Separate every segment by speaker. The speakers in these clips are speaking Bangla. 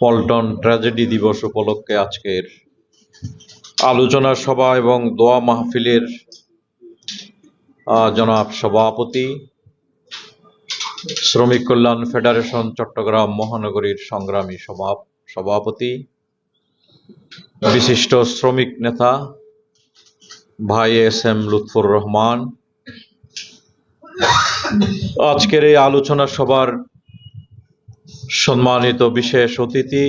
Speaker 1: পল্টন ট্র্যাজেডি দিবস উপলক্ষে আজকের আলোচনা সভা এবং দোয়া মাহফিলের জনাব সভাপতি, শ্রমিক কল্যাণ ফেডারেশন চট্টগ্রাম মহানগরীর সংগ্রামী সভা- সভাপতি, বিশিষ্ট শ্রমিক নেতা, ভাই এস এম লুৎফর রহমান। আজকের এই আলোচনা সভার সম্মানিত বিশেষ অতিথি,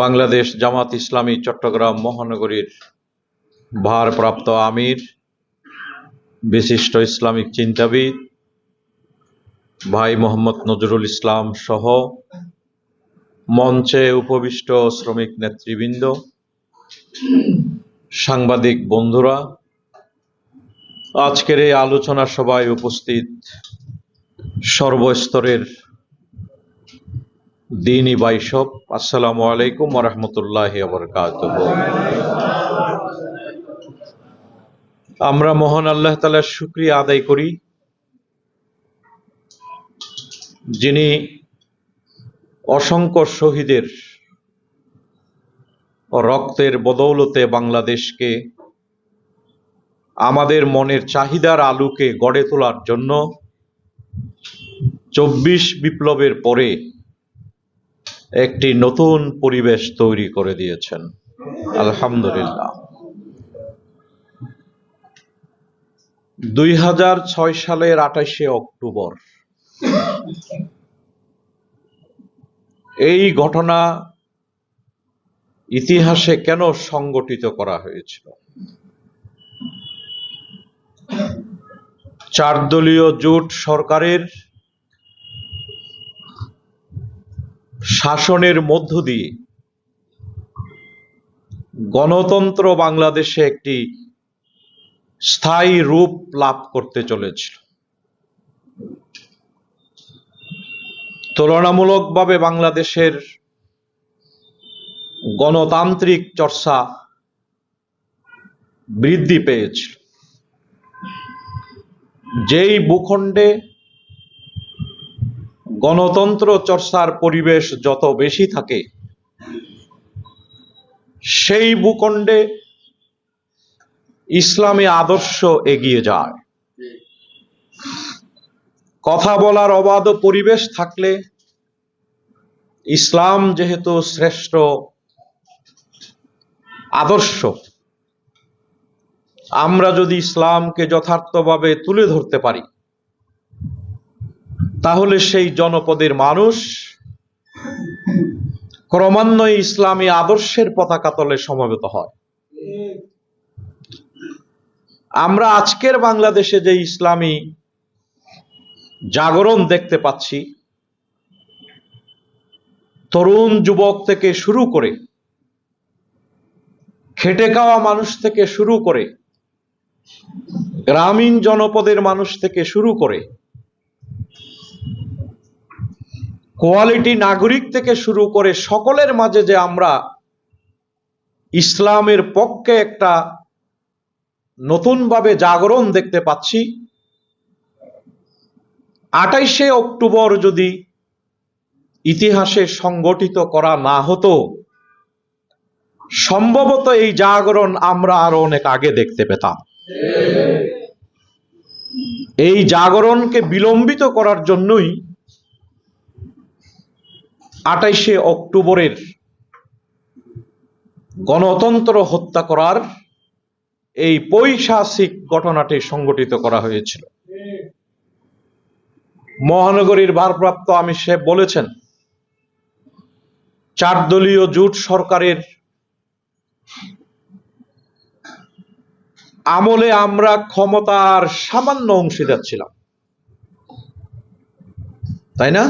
Speaker 1: বাংলাদেশ জামাত ইসলামী চট্টগ্রাম মহানগরীর ভারপ্রাপ্ত আমির, বিশিষ্ট ইসলামিক চিন্তাবিদ ভাই মোহাম্মদ নজরুল ইসলাম সহ মঞ্চে উপবিষ্ট শ্রমিক নেতৃবৃন্দ, সাংবাদিক বন্ধুরা, আজকের এই আলোচনা সভায় উপস্থিত সর্বস্তরের দিনই বাইসব আসসালামু আলাইকুম রহমতুল্লাহ আমরা মহান আল্লাহ তালার শুক্রিয়া আদায় করি, যিনি অসংখ্য শহীদের রক্তের বদৌলতে বাংলাদেশকে আমাদের মনের চাহিদার আলুকে গড়ে তোলার জন্য চব্বিশ বিপ্লবের পরে একটি নতুন পরিবেশ তৈরি করে দিয়েছেন। আলহামদুলিল্লাহ। দুই হাজার ছয় সালের আঠাশে অক্টোবর। এই ঘটনা ইতিহাসে কেন সংগঠিত করা হয়েছিল? চার দলীয় জোট সরকারের শাসনের মধ্য দিয়ে গণতন্ত্র বাংলাদেশে একটি স্থায়ী রূপ লাভ করতে চলেছিল। তুলনামূলকভাবে বাংলাদেশের গণতান্ত্রিক চর্চা বৃদ্ধি পেয়েছিল। যেই ভূখণ্ডে গণতন্ত্র চর্চার পরিবেশ যত বেশি থাকে, সেই ভূখণ্ডে ইসলামী আদর্শ এগিয়ে যায়। কথা বলার অবাধ পরিবেশ থাকলে ইসলাম যেহেতু শ্রেষ্ঠ আদর্শ, আমরা যদি ইসলামকে যথার্থভাবে তুলে ধরতে পারি তাহলে সেই জনপদের মানুষ ক্রমান্বয়ে ইসলামী আদর্শের পতাকা তলে সমবেত হয়। আমরা আজকের বাংলাদেশে যে ইসলামী জাগরণ দেখতে পাচ্ছি, তরুণ যুবক থেকে শুরু করে, খেটে খাওয়া মানুষ থেকে শুরু করে, গ্রামীণ জনপদের মানুষ থেকে শুরু করে কোয়ালিটি নাগরিক থেকে শুরু করে সকলের মাঝে যে আমরা ইসলামের পক্ষে একটা নতুনভাবে জাগরণ দেখতে পাচ্ছি, আটাইশে অক্টোবর যদি ইতিহাসে সংগঠিত করা না হতো, সম্ভবত এই জাগরণ আমরা আরও অনেক আগে দেখতে পেতাম। এই জাগরণকে বিলম্বিত করার জন্যই আটাইশে অক্টোবরের গণতন্ত্র হত্যা করার এই পৈশাসিক ঘটনাটি সংগঠিত করা হয়েছিল। মহানগরীর ভারপ্রাপ্ত আমি সে বলেছেন, চার দলীয় জোট সরকারের আমলে আমরা ক্ষমতার সামান্য অংশীদার ছিলাম তাই না?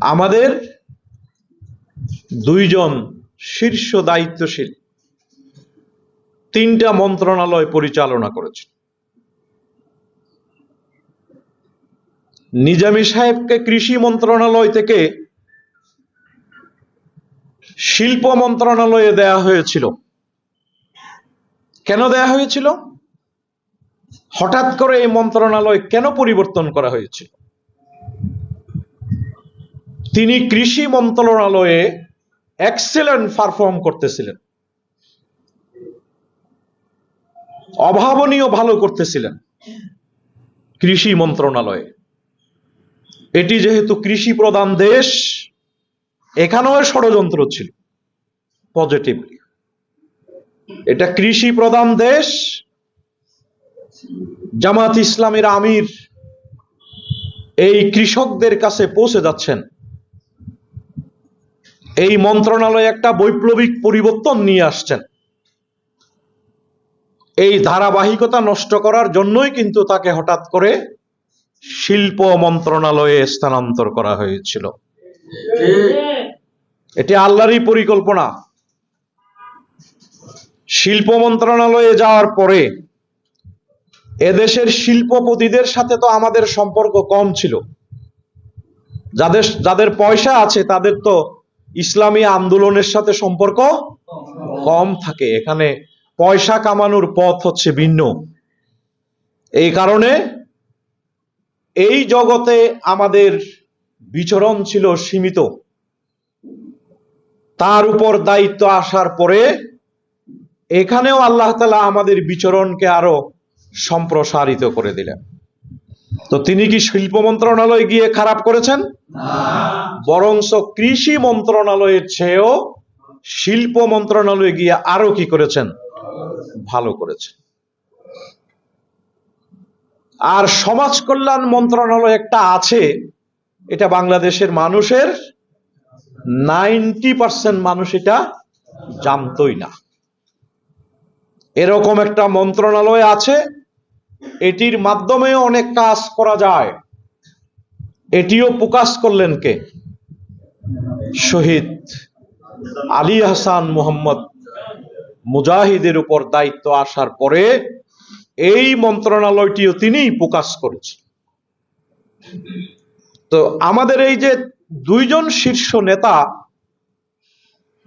Speaker 1: আমাদের দুইজন শীর্ষ দায়িত্বশীল তিনটা মন্ত্রণালয় পরিচালনা করেছে নিজামী সাহেবকে কৃষি মন্ত্রণালয় থেকে শিল্প মন্ত্রণালয়ে দেয়া হয়েছিল। কেন দেয়া হয়েছিল? হঠাৎ করে এই মন্ত্রণালয় কেন পরিবর্তন করা হয়েছিল? তিনি কৃষি মন্ত্রণালয়ে এক্সেলেন্ট পারফর্ম করতেছিলেন। অভাবনীয় ভালো করতেছিলেন কৃষি মন্ত্রণালয়ে। এটি যেহেতু কৃষি প্রধান দেশ, এখানেও ষড়যন্ত্র ছিল পজিটিভলি এটা কৃষি প্রধান দেশ, জামাত ইসলামের আমির এই কৃষকদের কাছে পৌঁছে যাচ্ছেন। এই মন্ত্রণালয় একটা বৈপ্লবিক পরিবর্তন নিয়ে আসছেন। এই ধারাবাহিকতা নষ্ট করার জন্যই কিন্তু তাকে হঠাৎ করে শিল্প মন্ত্রণালয়ে স্থানান্তর করা হয়েছিল। এটি আল্লাহরই পরিকল্পনা। শিল্প মন্ত্রণালয়ে যাওয়ার পরে এদেশের শিল্পপতিদের সাথে তো আমাদের সম্পর্ক কম ছিল। যাদের যাদের পয়সা আছে তাদের তো ইসলামী আন্দোলনের সাথে সম্পর্ক কম থাকে। এখানে পয়সা কামানোর পথ হচ্ছে ভিন্ন। এই কারণে এই জগতে আমাদের বিচরণ ছিল সীমিত। তার উপর দায়িত্ব আসার পরে এখানেও আল্লাহ তালা আমাদের বিচরণকে আরও সম্প্রসারিত করে দিলেন। তো তিনি কি শিল্প মন্ত্রণালয় গিয়ে খারাপ করেছেন? বরংস কৃষি মন্ত্রণালয়ের চেয়েও শিল্প মন্ত্রণালয়ে গিয়ে আরও কি করেছেন? ভালো করেছেন। আর সমাজ কল্যাণ মন্ত্রণালয় একটা আছে, এটা বাংলাদেশের মানুষের নাইনটি পার্সেন্ট মানুষ এটা জানতই না। এরকম একটা মন্ত্রণালয় আছে এটির মাধ্যমে অনেক কাজ করা যায়। এটিও প্রকাশ করলেন কে? শহীদ আলী হাসান মোহাম্মদ মুজাহিদের উপর দায়িত্ব আসার পরে এই মন্ত্রণালয়টিও তিনিই প্রকাশ করেছেন। তো আমাদের এই যে দুইজন শীর্ষ নেতা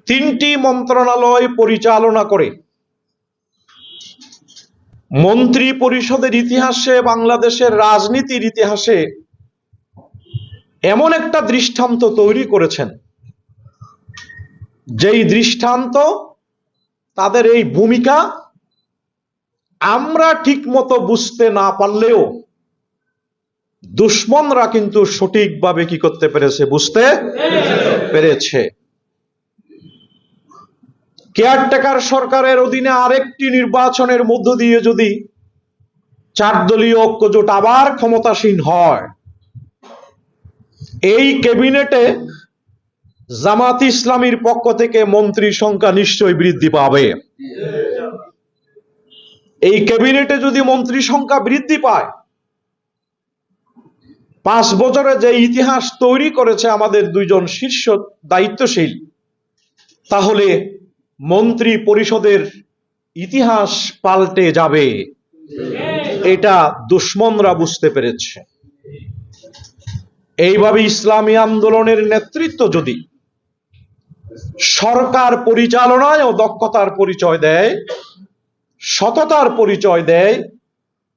Speaker 1: তিনটি মন্ত্রণালয় পরিচালনা করে মন্ত্রী পরিষদের ইতিহাসে, বাংলাদেশের রাজনীতির ইতিহাসে এমন একটা দৃষ্টান্ত তৈরি করেছেন। যেই দৃষ্টান্ত, তাদের এই ভূমিকা আমরা ঠিক মতো বুঝতে না পারলেও দুশ্মনরা কিন্তু সঠিকভাবে কি করতে পেরেছে বুঝতে পেরেছে। কেয়ারটেকার সরকারের অধীনে আরেকটি নির্বাচনের মধ্য দিয়ে যদি চার দলীয় ঐক্যজোট আবার ক্ষমতাসীন হয়, এই ক্যাবিনেটে জামাত ইসলামীর পক্ষ থেকে মন্ত্রী সংখ্যা নিশ্চয়ই বৃদ্ধি পাবে। এই ক্যাবিনেটে যদি মন্ত্রী সংখ্যা বৃদ্ধি পায়, পাঁচ বছরে যে ইতিহাস তৈরি করেছে আমাদের দুইজন শীর্ষ দায়িত্বশীল, তাহলে মন্ত্রী পরিষদের ইতিহাস পাল্টে যাবে। এটা দুশ্মনরা বুঝতে পেরেছে। এইভাবে ইসলামী আন্দোলনের নেতৃত্ব যদি সরকার পরিচালনায় ও দক্ষতার পরিচয় দেয়, সততার পরিচয় দেয়,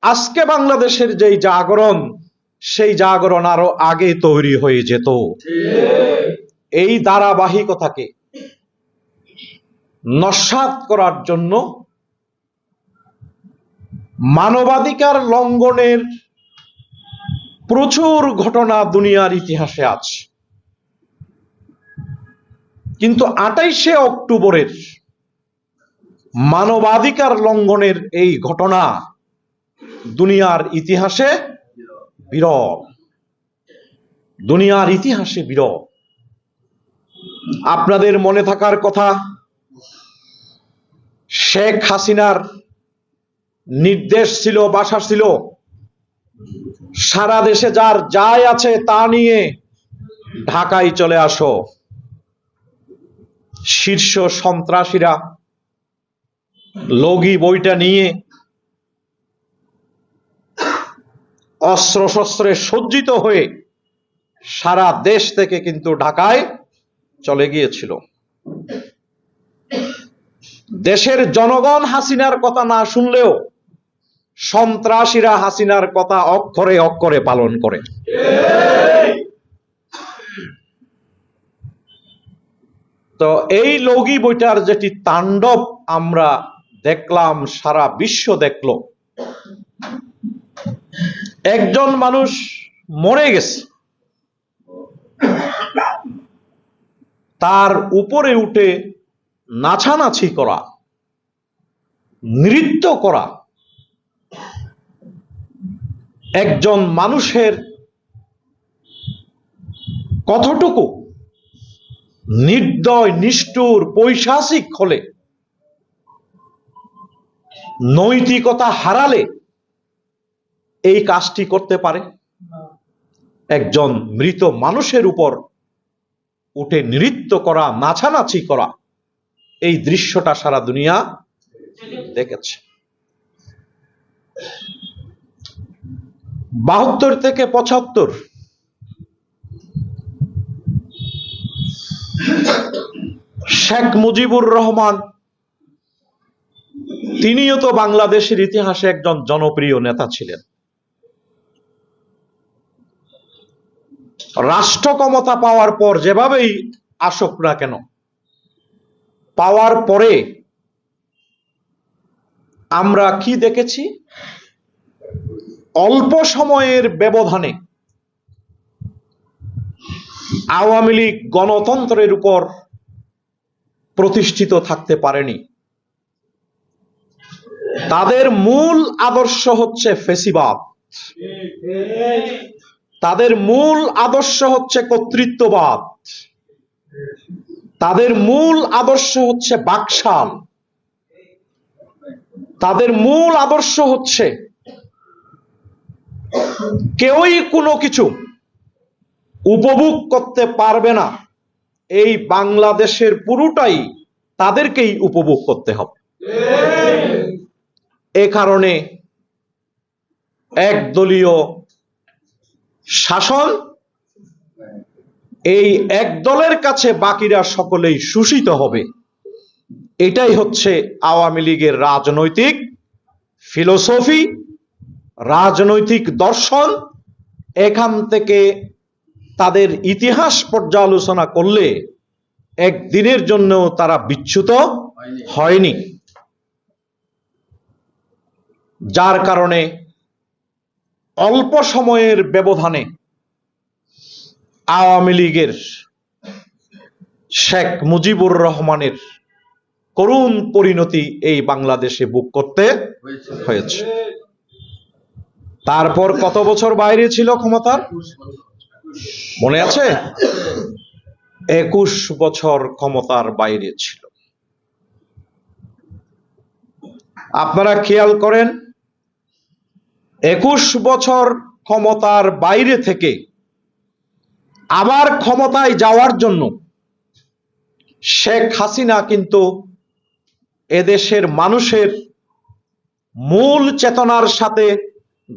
Speaker 1: আজকে বাংলাদেশের যেই জাগরণ, সেই জাগরণ আরও আগে তৈরি হয়ে যেত। এই ধারাবাহিকতাকে নস্বাত করার জন্য মানবাধিকার লঙ্ঘনের প্রচুর ঘটনা দুনিয়ার ইতিহাসে আছে। কিন্তু আটাইশে অক্টোবরের মানবাধিকার লঙ্ঘনের এই ঘটনা দুনিয়ার ইতিহাসে বিরল। দুনিয়ার ইতিহাসে বিরল। আপনাদের মনে থাকার কথা শেখ হাসিনার নির্দেশ ছিল, বাসা ছিল, সারা দেশে যার যায় আছে তা নিয়ে ঢাকায় চলে আসো। শীর্ষ সন্ত্রাসীরা লগি বইটা নিয়ে অস্ত্র শস্ত্রে সজ্জিত হয়ে সারা দেশ থেকে কিন্তু ঢাকায় চলে গিয়েছিল। দেশের জনগণ হাসিনার কথা না শুনলেও সন্ত্রাসীরা হাসিনার কথা অক্ষরে অক্ষরে পালন করে। তো এই লগি বইটার যেটি তাণ্ডব আমরা দেখলাম, সারা বিশ্ব দেখল। একজন মানুষ মরে গেছে। তার উপরে উঠে নাছানাছি করা, নৃত্য করা। একজন মানুষের কতটুকু নির্দয়, নিষ্ঠুর পৈশাসিক হলে, নৈতিকতা হারালে এই কাজটি করতে পারে? একজন মৃত মানুষের উপর উঠে নৃত্য করা নাচানাচি করা এই দৃশ্যটা সারা দুনিয়া দেখেছে। বাহাত্তর থেকে পঁচাত্তর। শেখ মুজিবুর রহমান, তিনিও তো বাংলাদেশের ইতিহাসে একজন জনপ্রিয় নেতা ছিলেন। রাষ্ট্র ক্ষমতা পাওয়ার পর যেভাবেই আসুক না কেন পাওয়ার পরে আমরা কি দেখেছি? অল্প সময়ের ব্যবধানে আওয়ামী লীগ গণতন্ত্রের উপর প্রতিষ্ঠিত থাকতে পারেনি। তাদের মূল আদর্শ হচ্ছে ফেসিবাদ। তাদের মূল আদর্শ হচ্ছে কর্তৃত্ববাদ। তাদের মূল আদর্শ হচ্ছে বাকশাল। তাদের মূল আদর্শ হচ্ছে কেউই কোনো কিছু উপভোগ করতে পারবে না। এই বাংলাদেশের পুরোটাই তাদেরকেই উপভোগ করতে হবে। এ কারণে একদলীয় শাসন এই এক দলের কাছে বাকিরা সকলেই শোষিত হবে। এটাই হচ্ছে আওয়ামী লীগের রাজনৈতিক ফিলোসফি, রাজনৈতিক দর্শন। এখান থেকে তাদের ইতিহাস পর্যালোচনা করলে একদিনের জন্য তারা বিচ্যুত হয়নি। যার কারণে অল্প সময়ের ব্যবধানে আওয়ামী লীগের শেখ মুজিবুর রহমানের করুণ পরিণতি এই বাংলাদেশে বুক করতে হয়েছে। তারপর কত বছর বাইরে ছিল ক্ষমতার? মনে আছে? একুশ বছর ক্ষমতার বাইরে ছিল। আপনারা খেয়াল করেন, একুশ বছর ক্ষমতার বাইরে থেকে আবার ক্ষমতায় যাওয়ার জন্য শেখ হাসিনা কিন্তু এদেশের মানুষের মূল চেতনার সাথে,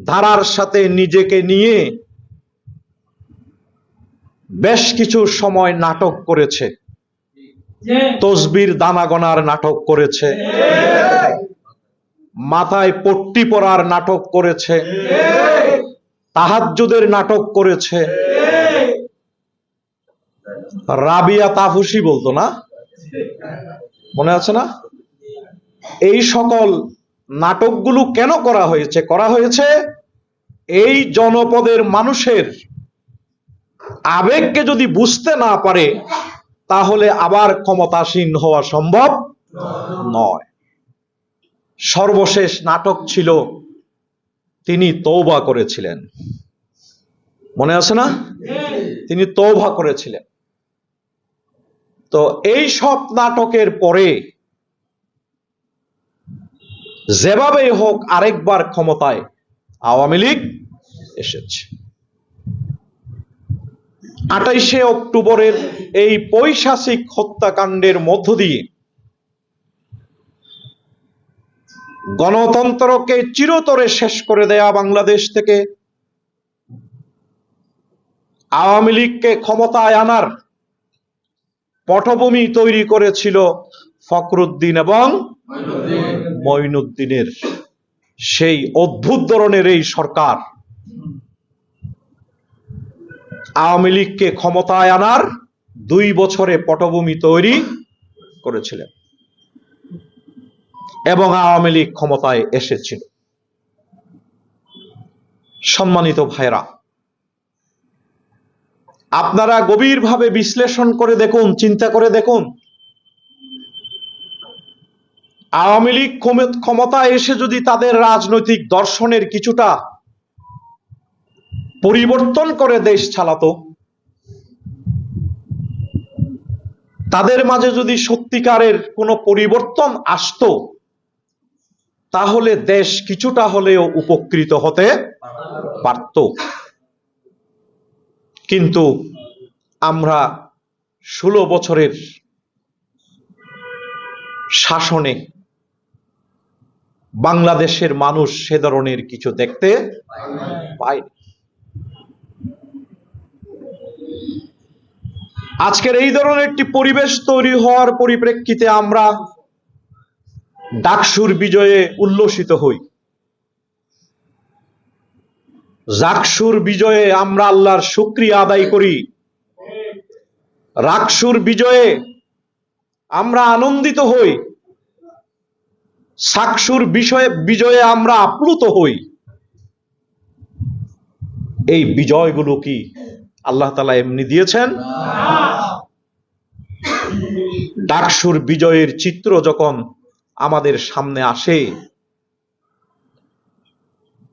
Speaker 1: ধারার সাথে নিজেকে নিয়ে বেশ কিছু সময় নাটক করেছে। তসবির দানাগনার নাটক করেছে। মাথায় পট্টি পরার নাটক করেছে। তাহাজ্জুদের নাটক করেছে। রাবিয়া তাফুসি বলতো না? মনে আছে না? এই সকল নাটকগুলো কেন করা হয়েছে? করা হয়েছে এই জনপদের মানুষের আবেগকে যদি বুঝতে না পারে, তাহলে আবার ক্ষমতাসীন হওয়া সম্ভব নয়। সর্বশেষ নাটক ছিল, তিনি তৌবা করেছিলেন। মনে আছে না? তিনি তৌবা করেছিলেন। তো এই সব নাটকের পরে যেভাবেই হোক আরেকবার ক্ষমতায় আওয়ামী লীগ এসেছে। আটাইশে অক্টোবরের এই পৈশাচিক হত্যাকাণ্ডের মধ্য দিয়ে গণতন্ত্রকে চিরতরে শেষ করে দেয়া বাংলাদেশ থেকে আওয়ামী লীগকে ক্ষমতায় আনার পটভূমি তৈরি করেছিল ফখরুদ্দিন এবং মঈনুদ্দিনের। সেই অদ্ভুত ধরনের এই সরকার আওয়ামী লীগকে ক্ষমতায় আনার দুই বছরে পটভূমি তৈরি করেছিলেন এবং আওয়ামী লীগ ক্ষমতায় এসেছিল। সম্মানিত ভাইরা আপনারা গভীরভাবে বিশ্লেষণ করে দেখুন, চিন্তা করে দেখুন। আওয়ামী লীগ ক্ষমতা এসে যদি তাদের রাজনৈতিক দর্শনের কিছুটা পরিবর্তন করে দেশ চালাতো, তাদের মাঝে যদি সত্যিকারের কোনো পরিবর্তন আসতো, তাহলে দেশ কিছুটা হলেও উপকৃত হতে পারত। কিন্তু আমরা ষোলো বছরের শাসনে বাংলাদেশের মানুষ সে ধরনের কিছু দেখতে পায়নি। আজকের এই ধরনের একটি পরিবেশ তৈরি হওয়ার পরিপ্রেক্ষিতে আমরা ডাকসুর বিজয়ে উল্লসিত হই। জাকসুর বিজয়ে আমরা আল্লাহর শুক্রিয়া আদায় করি। রাকসুর বিজয়ে আমরা আনন্দিত হই। সাকসুর বিষয়ে বিজয়ে আমরা আপ্লুত হই। এই বিজয়গুলো কি আল্লাহ তালা এমনি দিয়েছেন? ডাকসুর বিজয়ের চিত্র যখন আমাদের সামনে আসে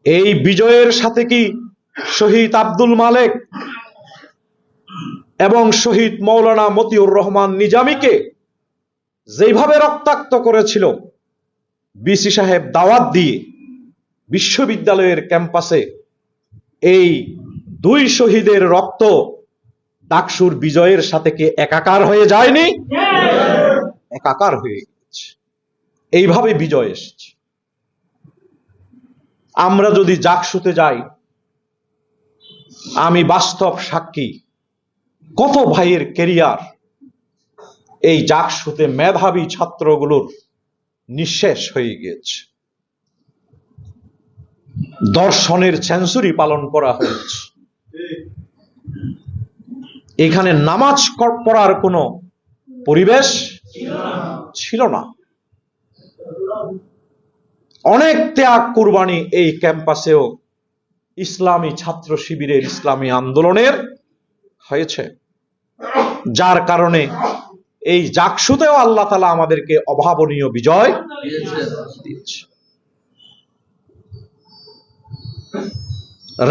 Speaker 1: এই বিজয়ের সাথে কি শহীদ আব্দুল মালেক এবং শহীদ মৌলানা মতিউর রহমান নিজামীকে যেভাবে রক্তাক্ত করেছিল বিসি সাহেব দাওয়াত দিয়ে বিশ্ববিদ্যালয়ের ক্যাম্পাসে এই দুই শহীদের রক্ত ডাকসুর বিজয়ের সাথে কি একাকার হয়ে যায়নি? একাকার হয়ে গেছে এইভাবে বিজয় এসেছে। আমরা যদি জাকসুতে যাই, আমি বাস্তব সাক্ষী। কত ভাইয়ের কেরিয়ার এই জাকসুতে মেধাবী ছাত্রগুলোর নিঃশেষ হয়ে গিয়েছে। দর্শনের সেঞ্চুরি পালন করা হয়েছে। এখানে নামাজ পড়ার কোনো পরিবেশ ছিল না। অনেক ত্যাগ কুরবানি এই ক্যাম্পাসেও ইসলামী ছাত্র শিবিরের ইসলামী আন্দোলনের হয়েছে। যার কারণে এই জাকসুতেও আল্লাহ তালা আমাদেরকে অভাবনীয় বিজয় দিয়েছে।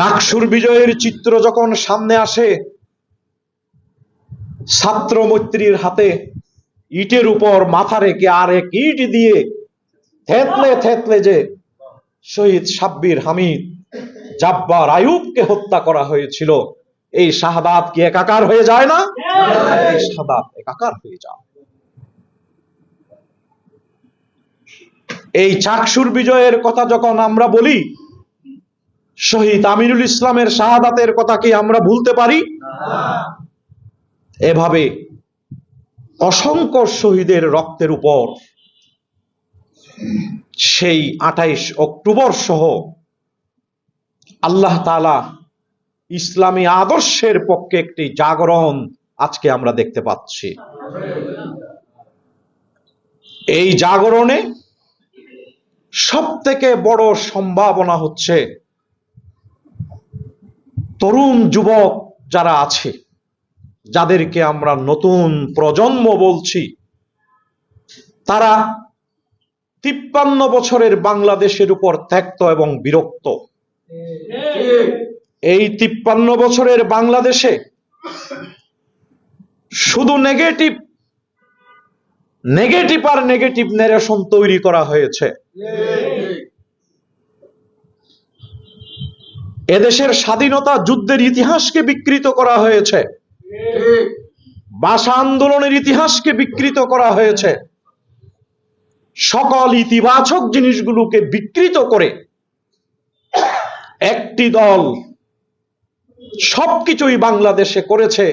Speaker 1: রাকসুর বিজয়ের চিত্র যখন সামনে আসে ছাত্র মৈত্রীর হাতে ইটের উপর মাথা রেখে আর এক ইট দিয়ে থেতলে থেতলে যে শহীদ সাব্বির হামিদ, জাব্বার আয়ুবকে হত্যা করা হয়েছিল, এই শাহাদাত কি একাকার হয়ে যায় না? এই শাহাদাত একাকার হয়ে যায়। এই চাকসুর বিজয়ের কথা যখন আমরা বলি, শহীদ আমিরুল ইসলামের শাহাদাতের কথা কি আমরা ভুলতে পারি? এভাবে অসংখ্য শহীদের রক্তের উপর সেই আঠাইশ অক্টোবর সহ আল্লাহ তালা ইসলামী আদর্শের পক্ষে একটি জাগরণ আজকে আমরা দেখতে পাচ্ছি। এই জাগরণে সব থেকে বড় সম্ভাবনা হচ্ছে তরুণ যুবক যারা আছে, যাদেরকে আমরা নতুন প্রজন্ম বলছি, তারা তিপ্পান্ন বছরের বাংলাদেশের উপর ত্যক্ত এবং বিরক্ত। এই তিপ্পান্ন বছরের বাংলাদেশে শুধু নেগেটিভ নেগেটিভ আর নেগেটিভ নেরেশন তৈরি করা হয়েছে। এদেশের স্বাধীনতা যুদ্ধের ইতিহাসকে বিকৃত করা হয়েছে। ভাষা আন্দোলনের ইতিহাসকে বিকৃত করা হয়েছে। সকল ইতিবাচক জিনিসগুলোকে বিকৃত করে একটি দল সবকিছুই বাংলাদেশে করেছে,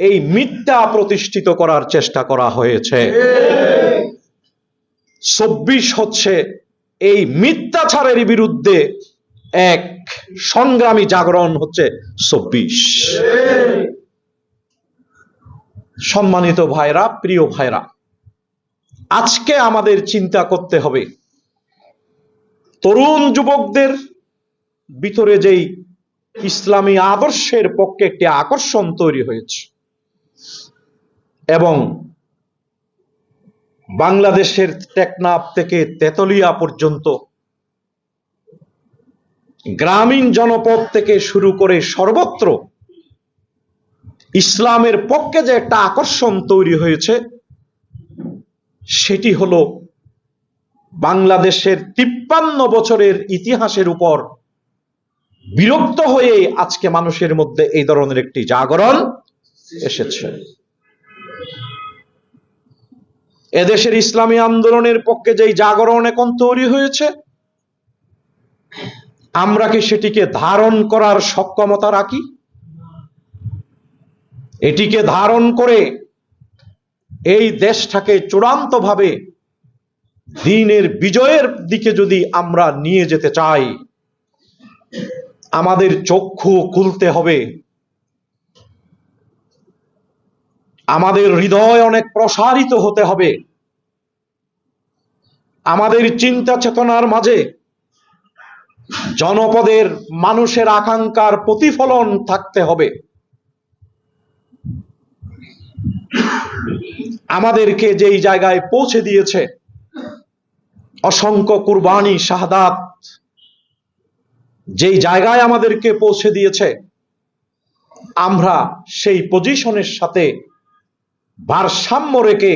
Speaker 1: এই মিথ্যা প্রতিষ্ঠিত করার চেষ্টা করা হয়েছে। চব্বিশ হচ্ছে এই মিথ্যাচারের বিরুদ্ধে এক সংগ্রামী জাগরণ হচ্ছে চব্বিশ। সম্মানিত ভাইরা, প্রিয় ভাইরা আজকে আমাদের চিন্তা করতে হবে। তরুণ যুবকদের ভিতরে যেই ইসলামী আদর্শের পক্ষে একটি আকর্ষণ তৈরি হয়েছে এবং বাংলাদেশের টেকনাফ থেকে তেতলিয়া পর্যন্ত গ্রামীণ জনপদ থেকে শুরু করে সর্বত্র ইসলামের পক্ষে যে একটা আকর্ষণ তৈরি হয়েছে সেটি হল বাংলাদেশের তিপ্পান্ন বছরের ইতিহাসের উপর বিরক্ত হয়ে আজকে মানুষের মধ্যে এই ধরনের একটি জাগরণ এসেছে। এদেশের ইসলামী আন্দোলনের পক্ষে যেই জাগরণ এখন তৈরি হয়েছে, আমরা কি সেটিকে ধারণ করার সক্ষমতা রাখি? এটিকে ধারণ করে এই দেশটাকে চূড়ান্তভাবে দিনের বিজয়ের দিকে যদি আমরা নিয়ে যেতে চাই, আমাদের চক্ষু খুলতে হবে। আমাদের হৃদয় অনেক প্রসারিত হতে হবে। আমাদের চিন্তা চেতনার মাঝে জনপদের মানুষের আকাঙ্ক্ষার প্রতিফলন থাকতে হবে। আমাদেরকে যেই জায়গায় পৌঁছে দিয়েছে, অসংখ্য কুরবানি, শাহাদাত, যেই জায়গায় আমাদেরকে পৌঁছে দিয়েছে, আমরা সেই পজিশনের সাথে ভারসাম্য রেখে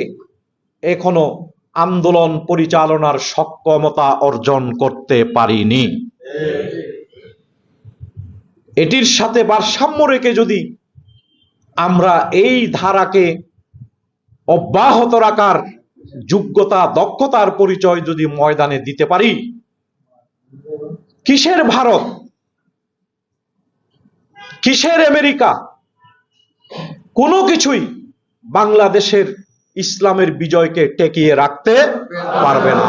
Speaker 1: এখনও আন্দোলন পরিচালনার সক্ষমতা অর্জন করতে পারিনি। এটির সাথে ভারসাম্য রেখে যদি আমরা এই ধারাকে অব্যাহত রাখার যোগ্যতা, দক্ষতার পরিচয় যদি ময়দানে দিতে পারি, কিসের ভারত? কিসের আমেরিকা? কোনো কিছুই বাংলাদেশের ইসলামের বিজয়কে টেকিয়ে রাখতে পারবে না।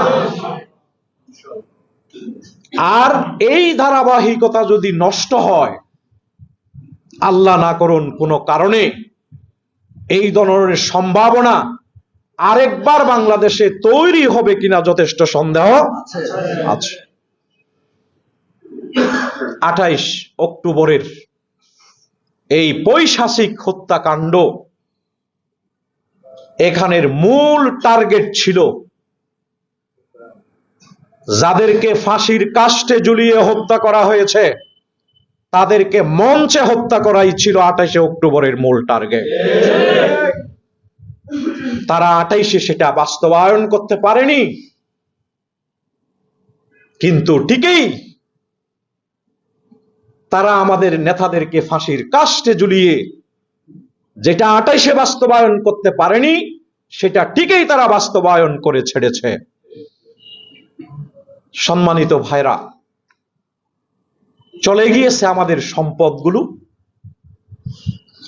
Speaker 1: আর এই ধারাবাহিকতা যদি নষ্ট হয়, আল্লাহ না করুন কোনো কারণে এই ধরনের সম্ভাবনা আরেকবার বাংলাদেশে তৈরি হবে কিনা যথেষ্ট সন্দেহ আছে। আঠাইশ অক্টোবরের এই পৈশাসিক হত্যাকাণ্ড এখানের মূল টার্গেট ছিল যাদেরকে ফাঁসির কাষ্টে ঝুলিয়ে হত্যা করা হয়েছে, তাদেরকে মঞ্চে হত্যা করাই ছিল আঠাইশে অক্টোবরের মূল টার্গেট। তারা আঠাইশে সেটা বাস্তবায়ন করতে পারেনি। কিন্তু ঠিকই তারা আমাদের নেতাদেরকে ফাঁসির কাষ্টে ঝুলিয়ে যেটা আটাইশে বাস্তবায়ন করতে পারেনি, সেটা ঠিকই তারা বাস্তবায়ন করে ছেড়েছে। সম্মানিত ভাইরা, চলে গিয়েছে আমাদের সম্পদগুলো।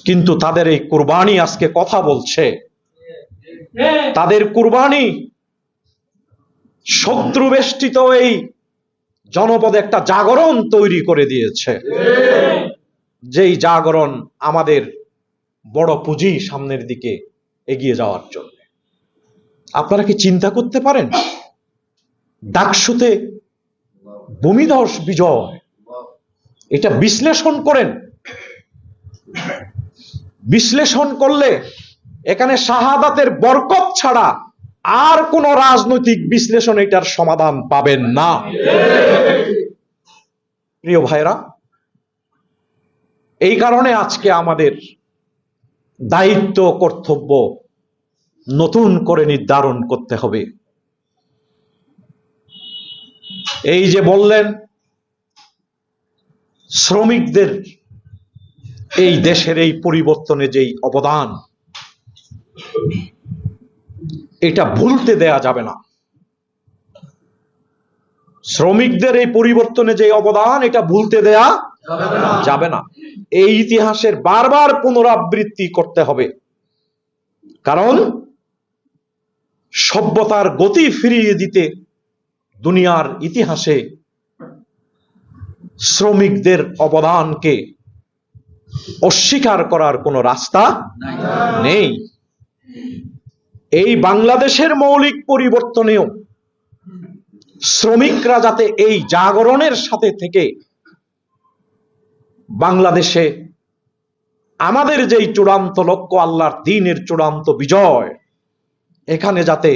Speaker 1: কিন্তু তাদের এই কুরবানি আজকে কথা বলছে। তাদের কুরবানি শত্রু বেষ্টিত এই জনপদে একটা জাগরণ তৈরি করে দিয়েছে। যেই জাগরণ আমাদের বড় পুঁজি সামনের দিকে এগিয়ে যাওয়ার জন্য। আপনারা কি চিন্তা করতে পারেন? ডাকসুতে ভূমিধস বিজয়, এটা বিশ্লেষণ করেন। বিশ্লেষণ করলে এখানে শাহাদাতের বরকত ছাড়া আর কোন রাজনৈতিক বিশ্লেষণ এটার সমাধান পাবেন না। প্রিয় ভাইরা এই কারণে আজকে আমাদের দায়িত্ব, কর্তব্য নতুন করে নির্ধারণ করতে হবে। এই যে বললেন, শ্রমিকদের এই দেশের এই পরিবর্তনে যেই অবদান, এটা ভুলতে দেয়া যাবে না। শ্রমিকদের এই পরিবর্তনে যে অবদান, এটা ভুলতে দেয়া যাবে না। এই ইতিহাসের বারবার পুনরাবৃত্তি করতে হবে। কারণ, সভ্যতার গতি ফিরিয়ে দিতে দুনিয়ার ইতিহাসে শ্রমিকদের অবদানকে অস্বীকার করার কোনো রাস্তা নেই। এই বাংলাদেশের মৌলিক পরিবর্তনেও শ্রমিকরা যাতে এই জাগরণের সাথে থেকে বাংলাদেশে আমাদের যেই চূড়ান্ত লক্ষ্য, আল্লাহর দিনের চূড়ান্ত বিজয়, এখানে যাতে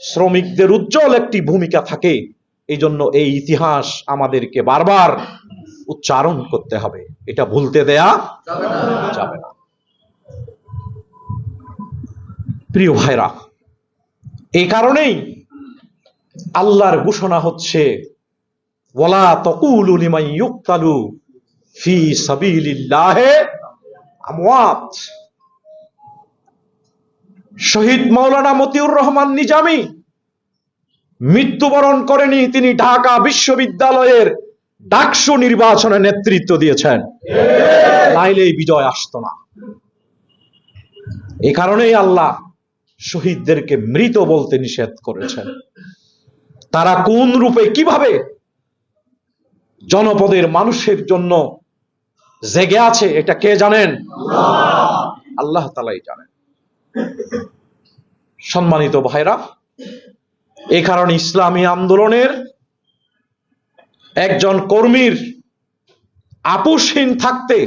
Speaker 1: শ্রমিকদের উজ্জ্বল একটি ভূমিকা থাকে এই জন্য এই ইতিহাস আমাদেরকে বারবার উচ্চারণ করতে হবে। এটা ভুলতে দেয়া যাবে না। প্রিয় ভাইরা, এই কারণেই আল্লাহর ঘোষণা হচ্ছে, ওয়ালা তাকুলু ফি শহীদ মাওলানা মতিউর রহমান নিজামী মৃত্যুবরণ করেনি তিনি ঢাকা বিশ্ববিদ্যালয়ের ডাকসু নির্বাচনে নেতৃত্ব দিয়েছেন। নাইলে এই বিজয় আসতো না। এই কারণেই আল্লাহ শহীদদেরকে মৃত বলতে নিষেধ করেছেন। তারা কোন রূপে, কীভাবে জনপদের মানুষের জন্য জেগে আছে, এটা কে জানেন? আল্লাহ তালাই জানেন। সম্মানিত ভাইরা এই কারণে ইসলামী আন্দোলনের একজন কর্মীর আপোষহীন থাকতে,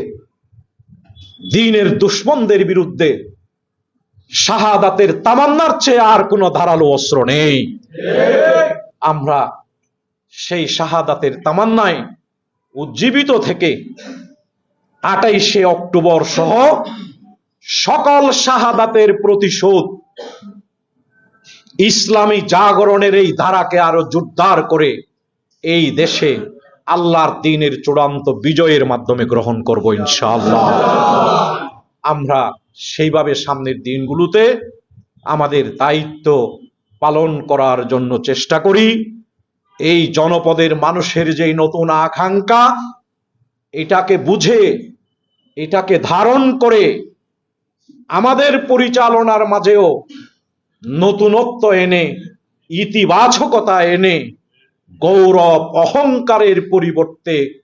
Speaker 1: দিনের দুশ্মনদের বিরুদ্ধে শাহাদাতের তামান্নার চেয়ে আর কোনো ধারালো অস্ত্র নেই। আমরা সেই শাহাদাতের তামান্নায় উজ্জীবিত থেকে আটাইশে অক্টোবর সহ সকল শাহাদাতের প্রতিশোধ ইসলামী জাগরণের এই ধারাকে আরও জোরদার করে এই দেশে আল্লাহর দিনের চূড়ান্ত বিজয়ের মাধ্যমে গ্রহণ করব ইনশাআল্লাহ। আমরা সেইভাবে সামনের দিনগুলোতে আমাদের দায়িত্ব পালন করার জন্য চেষ্টা করি। এই জনপদের মানুষের যেই নতুন আকাঙ্ক্ষা, এটাকে বুঝে, এটাকে ধারণ করে আমাদের পরিচালনার মাঝেও নতুনত্ব এনে, ইতিবাচকতা এনে গৌরব অহংকারের পরিবর্তে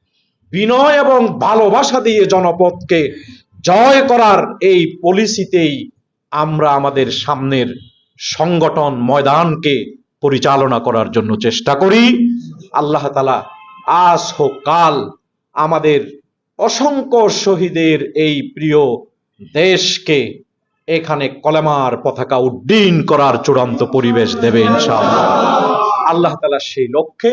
Speaker 1: বিনয় এবং ভালোবাসা দিয়ে জনপদকে জয় করার এই পলিসিতেই আমরা আমাদের সামনের সংগঠন ময়দানকে পরিচালনা করার জন্য চেষ্টা করি। আল্লাহ তালা আজ হোক কাল আমাদের অসংখ্য শহীদের এই প্রিয় দেশকে এখানে কলেমার পতাকা উড্ডীন করার চূড়ান্ত পরিবেশ দেবে ইনশাআল্লাহ। আল্লাহ তালা সেই লক্ষ্যে